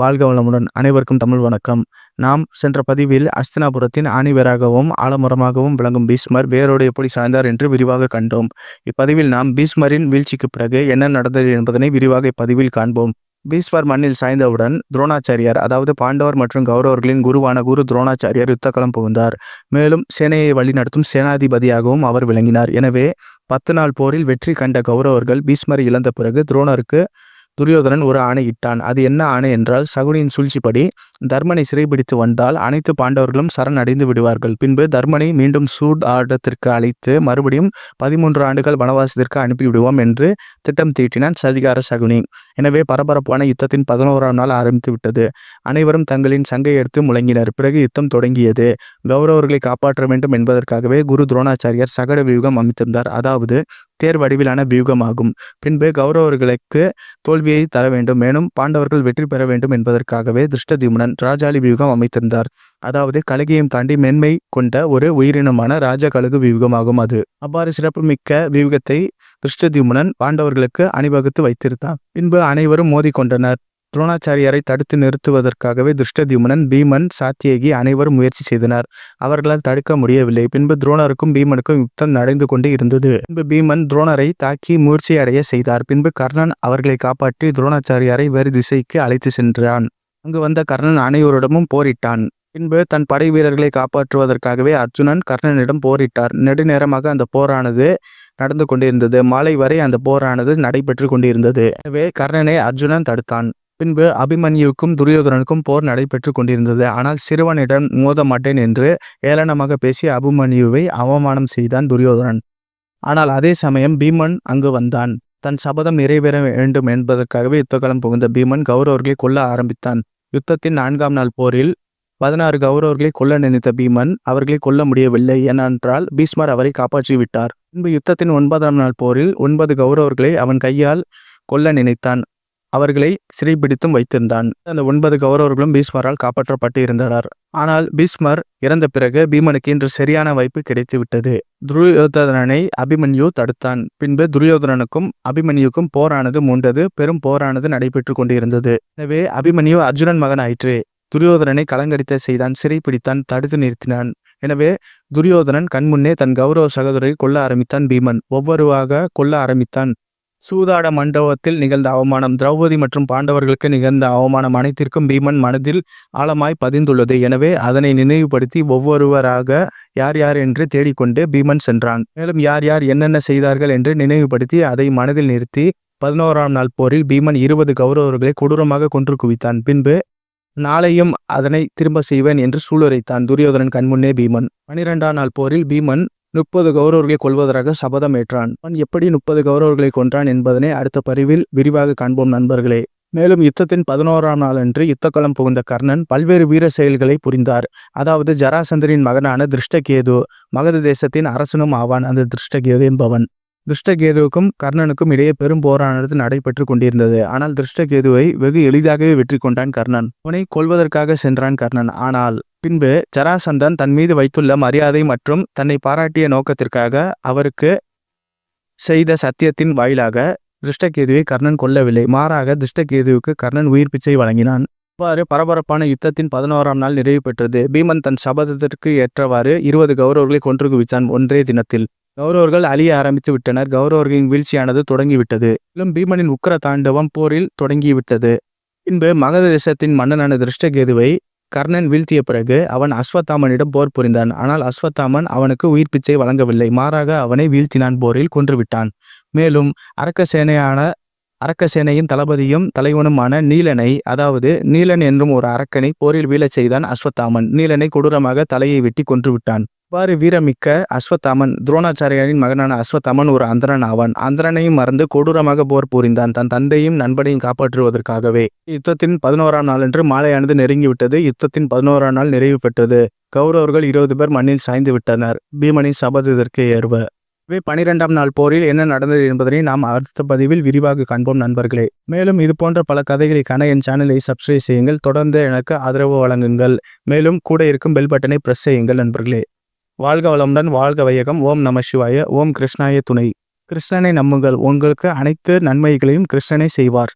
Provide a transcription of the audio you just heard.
வாழ்க வளமுடன். அனைவருக்கும் தமிழ் வணக்கம். நாம் சென்ற பதிவில் அஸ்தினாபுரத்தின் ஆணிவராகவும் ஆலமரமாகவும் விளங்கும் பீஸ்மர் வேரோடு எப்படி சாய்ந்தார் என்று விரிவாக கண்டோம். இப்பதிவில் நாம் பீஸ்மரின் வீழ்ச்சிக்கு பிறகு என்ன நடந்தது என்பதனை விரிவாக இப்பதிவில் காண்போம். பீஸ்மர் மண்ணில் சாய்ந்தவுடன் துரோணாச்சாரியார் அதாவது பாண்டவர் மற்றும் கௌரவர்களின் குருவான குரு துரோணாச்சாரியார் யுத்தக்களம் புகுந்தார். மேலும் சேனையை வழிநடத்தும் சேனாதிபதியாகவும் அவர் விளங்கினார். எனவே பத்து நாள் போரில் வெற்றி கண்ட கௌரவர்கள் பீஸ்மரை இழந்த பிறகு துரோணருக்கு துரியோதனன் ஒரு ஆணையிட்டான் அது என்ன ஆணை என்றால் சகுனியின் சூழ்ச்சிப்படி தர்மனை சிறைபிடித்து வந்தால் அனைத்து பாண்டவர்களும் சரண் அடைந்து விடுவார்கள். பின்பு தர்மனை மீண்டும் சூட் ஆட்டத்திற்கு அழைத்து மறுபடியும் பதிமூன்று ஆண்டுகள் வனவாசத்திற்கு அனுப்பிவிடுவோம் என்று திட்டம் தீட்டினான் சதிகார சகுனி. எனவே பரபரப்பான யுத்தத்தின் பதினோராம் நாள் ஆரம்பித்து விட்டது அனைவரும் தங்களின் சங்கை எடுத்து முழங்கினர். பிறகு யுத்தம் தொடங்கியது. கௌரவர்களை காப்பாற்ற வேண்டும் என்பதற்காகவே குரு துரோணாச்சாரியார் சகட வியூகம் அமைத்திருந்தார். அதாவது தேர் வடிவிலான வியூகமாகும். பின்பு கௌரவர்களுக்கு தோல்வியை தர வேண்டும். மேலும் பாண்டவர்கள் வெற்றி பெற வேண்டும் என்பதற்காகவே திருஷ்டதிமுனன் ராஜாளி வியூகம் அமைத்திருந்தார். அதாவது கழுகையும் தாண்டி மென்மை கொண்ட ஒரு உயிரினமான ராஜ கழுகு வியூகமாகும் அது. அவ்வாறு சிறப்புமிக்க வியூகத்தை திருஷ்டதிமுனன் பாண்டவர்களுக்கு அணிவகுத்து வைத்திருந்தான். பின்பு அனைவரும் மோதி கொண்டனர் துரோணாச்சாரியாரை தடுத்து நிறுத்துவதற்காகவே திருஷ்டதியுமனன் பீமன் சாத்தியகி அனைவரும் முயற்சி செய்தனர். அவர்களால் தடுக்க முடியவில்லை. பின்பு துரோணருக்கும் பீமனுக்கும் யுத்தம் நடந்து கொண்டு இருந்தது. பின்பு பீமன் துரோணரை தாக்கி மூர்ச்சி அடைய செய்தார். பின்பு கர்ணன் அவர்களை காப்பாற்றி துரோணாச்சாரியாரை வேறு திசைக்கு அழைத்து சென்றான். அங்கு வந்த கர்ணன் அனைவரிடமும் போரிட்டான். பின்பு தன் படை வீரர்களை காப்பாற்றுவதற்காகவே அர்ஜுனன் கர்ணனிடம் போரிட்டார். நெடுநேரமாக அந்த போரானது நடந்து கொண்டிருந்தது. மாலை வரை அந்த போரானது நடைபெற்று கொண்டிருந்தது. எனவே கர்ணனை அர்ஜுனன் தடுத்தான். பின்பு அபிமன்யுவுக்கும் துரியோதனனுக்கும் போர் நடைபெற்று கொண்டிருந்தது. ஆனால் சிறுவனிடம் மோத மாட்டேன் என்று ஏளனமாக பேசி அபிமன்யுவை அவமானம் செய்தான் துரியோதனன். ஆனால் அதே சமயம் பீமன் அங்கு வந்தான். தன் சபதம் நிறைவேற வேண்டும் என்பதற்காகவே யுத்தகலம் புகுந்த பீமன் கௌரவர்களை கொல்ல ஆரம்பித்தான். யுத்தத்தின் நான்காம் நாள் போரில் பதினாறு கௌரவர்களை கொல்ல நினைத்த பீமன் அவர்களை கொல்ல முடியவில்லை ஏனென்றால் பீஸ்மர் அவரை காப்பாற்றி விட்டார் பின்பு யுத்தத்தின் ஒன்பதாம் நாள் போரில் ஒன்பது கௌரவர்களை அவன் கையால் கொல்ல நினைத்தான். அவர்களை சிறைப்பிடித்தும் வைத்திருந்தான். அந்த ஒன்பது கௌரவர்களும் பீஷ்மரால் காப்பாற்றப்பட்டு இருந்தனர். ஆனால் பீஷ்மர் இறந்த பிறகு பீமனுக்கு இன்று சரியான வாய்ப்பு கிடைத்துவிட்டது. துரியோதனனை அபிமன்யு தடுத்தான். பின்பு துரியோதனனுக்கும் அபிமன்யுக்கும் போரானது மூண்டது பெரும் போரானது நடைபெற்று கொண்டிருந்தது. எனவே அபிமன்யு அர்ஜுனன் மகன் ஆயிற்று துரியோதனனை கலங்கடித்த செய்தான் சிறைப்பிடித்தான் தடுத்து நிறுத்தினான். எனவே துரியோதனன் கண்முன்னே தன் கௌரவ சகோதரரை கொல்ல ஆரம்பித்தான் பீமன். ஒவ்வொருவாக கொல்ல ஆரம்பித்தான். சூதாட மண்டபத்தில் நிகழ்ந்த அவமானம் திரௌபதி மற்றும் பாண்டவர்களுக்கு நிகழ்ந்த அவமானம் அனைத்திற்கும் பீமன் மனதில் ஆழமாய் பதிந்துள்ளது. எனவே அதனை நினைவுபடுத்தி ஒவ்வொருவராக யார் யார் என்று தேடிக்கொண்டு பீமன் சென்றான். மேலும் யார் யார் என்னென்ன செய்தார்கள் என்று நினைவுபடுத்தி அதை மனதில் நிறுத்தி பதினோராம் நாள் போரில் பீமன் இருபது கௌரவர்களை கொடூரமாக கொன்று குவித்தான். பின்பு நாளையும் அதனை திரும்ப செய்வேன் என்று சூளுரைத்தான். துரியோதனன் கண்முன்னே பீமன். பனிரெண்டாம் நாள் போரில் பீமன் முப்பது கௌரவர்களை கொள்வதற்காக சபதம் ஏற்றான். அவன் எப்படி முப்பது கௌரவர்களை கொன்றான் என்பதனை அடுத்த பதிவில் விரிவாக காண்போம் நண்பர்களே. மேலும் யுத்தத்தின் பதினோராம் நாளன்று யுத்தக்களம் புகுந்த கர்ணன் பல்வேறு வீர செயல்களை புரிந்தார். அதாவது ஜராசந்தரின் மகனான திருஷ்டகேது மகத தேசத்தின் அரசனும் ஆவான். அந்த திருஷ்டகேது என்பவன். திருஷ்டகேதுவுக்கும் கர்ணனுக்கும் இடையே பெரும் போரானது நடைபெற்று கொண்டிருந்தது. ஆனால் திருஷ்டகேதுவை வெகு எளிதாகவே வெற்றி கொண்டான் கர்ணன். அவனை கொள்வதற்காக சென்றான் கர்ணன். ஆனால் பின்பு ஜராசந்தன் தன் மீது வைத்துள்ள மரியாதை மற்றும் தன்னை பாராட்டிய நோக்கத்திற்காக அவருக்கு செய்த சத்தியத்தின் வாயிலாக திருஷ்டகேதுவை கர்ணன் கொல்லவில்லை. மாறாக திருஷ்டகேதுவுக்கு கர்ணன் உயிர் பிச்சை வழங்கினான். இவ்வாறு பரபரப்பான யுத்தத்தின் பதினோராம் நாள் நிறைவு பெற்றது. பீமன் தன் சபதத்திற்கு ஏற்றவாறு இருபது கௌரவர்களை கொன்று குவித்தான் ஒன்றே தினத்தில். கௌரவர்கள் அழிய ஆரம்பித்து விட்டனர். கௌரவர்களின் வீழ்ச்சியானது தொடங்கிவிட்டது. மேலும் பீமனின் உக்கர தாண்டவம் போரில் தொடங்கிவிட்டது. பின்பு மகத தேசத்தின் மன்னனான திருஷ்டகேதுவை கர்ணன் வீழ்த்திய பிறகு அவன் அஸ்வத்தாமனிடம் போர் புரிந்தான். ஆனால் அஸ்வத்தாமன் அவனுக்கு உயிர் பிச்சை வழங்கவில்லை. மாறாக அவனை வீழ்த்தினான். போரில் கொன்றுவிட்டான். மேலும் அரக்க சேனையான அரக்க சேனையின் தளபதியும் தலைவனுமான நீலனை அதாவது நீலன் என்றும் ஒரு அரக்கனை போரில் வீழச் செய்தான் அஸ்வத்தாமன். நீலனை கொடூரமாக தலையை வெட்டி கொன்றுவிட்டான். இவ்வாறு வீரமிக்க அஸ்வத்தாமன் துரோணாச்சாரியாரின் மகனான அஸ்வத்தாமன் ஒரு அந்தரன் ஆவான். அந்தரனையும் மறந்து கொடூரமாக போர் புரிந்தான். தன் தந்தையும் நண்பனையும் காப்பாற்றுவதற்காகவே. யுத்தத்தின் பதினோராம் நாளன்று மாலையானது நெருங்கிவிட்டது. யுத்தத்தின் பதினோராம் நாள் நிறைவு பெற்றது. கௌரவர்கள் இருபது பேர் மண்ணில் சாய்ந்து விட்டனர். பீமனின் சபதத்திற்கு ஏறுவ இவை பனிரெண்டாம் நாள் போரில் என்ன நடந்தது என்பதனை நாம் அடுத்த பதிவில் விரிவாக காண்போம் நண்பர்களே. மேலும் இது போன்ற பல கதைகளை காண என் சேனலை சப்ஸ்கிரைப் செய்யுங்கள். தொடர்ந்து எனக்கு ஆதரவு வழங்குங்கள். மேலும் கூட இருக்கும் பெல் பட்டனை பிரஸ் செய்யுங்கள் நண்பர்களே. வாழ்க வளமுடன் வாழ்க வையகம். ஓம் நம சிவாய ஓம் கிருஷ்ணாய துணை. கிருஷ்ணனை நம்புங்கள். உங்களுக்கு அனைத்து நன்மைகளையும் கிருஷ்ணனை செய்வார்.